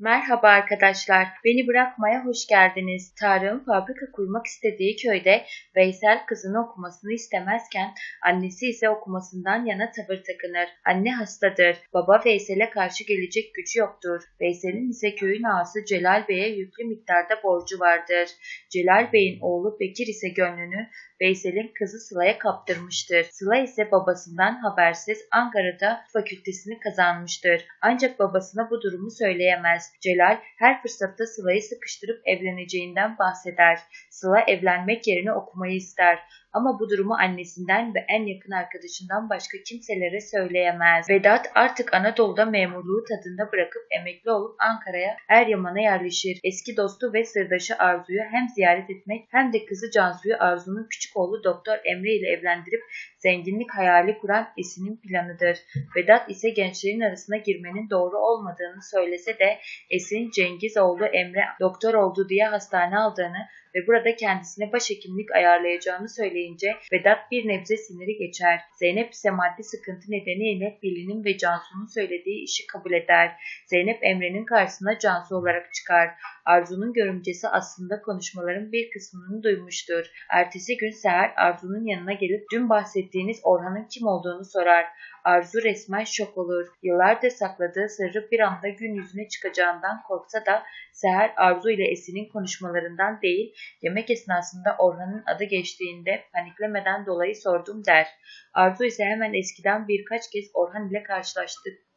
Merhaba arkadaşlar, beni bırakmaya hoş geldiniz. Tarık'ın fabrika kurmak istediği köyde Veysel kızını okumasını istemezken annesi ise okumasından yana tavır takınır. Anne hastadır, baba Veysel'e karşı gelecek gücü yoktur. Veysel'in ise köyün ağası Celal Bey'e yüklü miktarda borcu vardır. Celal Bey'in oğlu Bekir ise gönlünü Veysel'in kızı Sıla'ya kaptırmıştır. Sıla ise babasından habersiz Ankara'da fakültesini kazanmıştır. Ancak babasına bu durumu söyleyemez. Celal her fırsatta Sıla'yı sıkıştırıp evleneceğinden bahseder. Sıla evlenmek yerine okumayı ister. Ama bu durumu annesinden ve en yakın arkadaşından başka kimselere söyleyemez. Vedat artık Anadolu'da memurluğu tadında bırakıp emekli olup Ankara'ya Eryaman'a yerleşir. Eski dostu ve sırdaşı Arzu'yu hem ziyaret etmek hem de kızı Cansu'yu Arzu'nun küçük oğlu Doktor Emre ile evlendirip zenginlik hayali kuran Esin'in planıdır. Vedat ise gençlerin arasına girmenin doğru olmadığını söylese de Esin Cengiz oğlu Emre doktor oldu diye hastane aldığını ve burada kendisine başhekimlik ayarlayacağını söyleyince Vedat bir nebze siniri geçer. Zeynep ise maddi sıkıntı nedeniyle Pelin'in ve Cansu'nun söylediği işi kabul eder. Zeynep Emre'nin karşısına Cansu olarak çıkar. Arzu'nun görümcesi aslında konuşmaların bir kısmını duymuştur. Ertesi gün Seher Arzu'nun yanına gelip dün bahsettiğiniz Orhan'ın kim olduğunu sorar. Arzu resmen şok olur. Yıllardır sakladığı sırrı bir anda gün yüzüne çıkacağından korksa da Seher Arzu ile Esin'in konuşmalarından değil, yemek esnasında Orhan'ın adı geçtiğinde paniklemeden dolayı sordum der. Arzu ise hemen eskiden birkaç kez Orhan ile karşılaştık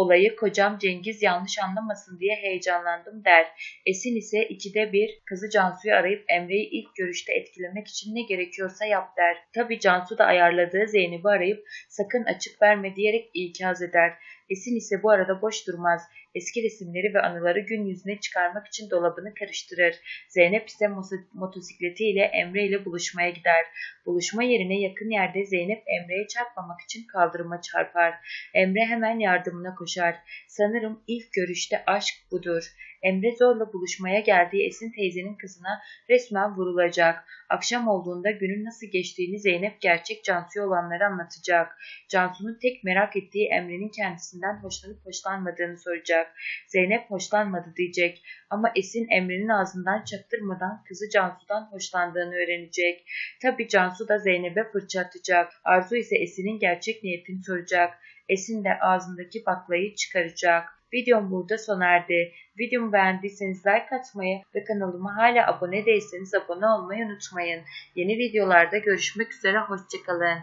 olayı kocam Cengiz yanlış anlamasın diye heyecanlandım der. Esin ise ikide bir kızı Cansu'yu arayıp Emre'yi ilk görüşte etkilemek için ne gerekiyorsa yap der. Tabi Cansu da ayarladığı Zeynep'i arayıp sakın açık verme diyerek ikaz eder. Esin ise bu arada boş durmaz. Eski resimleri ve anıları gün yüzüne çıkarmak için dolabını karıştırır. Zeynep ise motosikletiyle Emre ile buluşmaya gider. Buluşma yerine yakın yerde Zeynep Emre'ye çarpmamak için kaldırıma çarpar. Emre hemen yardımına koşar. Sanırım ilk görüşte aşk budur. Emre zorla buluşmaya geldiği Esin teyzenin kızına resmen vurulacak. Akşam olduğunda günün nasıl geçtiğini Zeynep gerçek Cansu'ya olanları anlatacak. Cansu'nun tek merak ettiği Emre'nin kendisinden hoşlanıp hoşlanmadığını soracak. Zeynep hoşlanmadı diyecek ama Esin Emre'nin ağzından çaktırmadan kızı Cansu'dan hoşlandığını öğrenecek. Tabi Cansu da Zeynep'e fırça atacak. Arzu ise Esin'in gerçek niyetini soracak. Esin de ağzındaki baklayı çıkaracak. Videom burada sona erdi. Videomu beğendiyseniz like atmayı ve kanalıma hala abone değilseniz abone olmayı unutmayın. Yeni videolarda görüşmek üzere, hoşçakalın.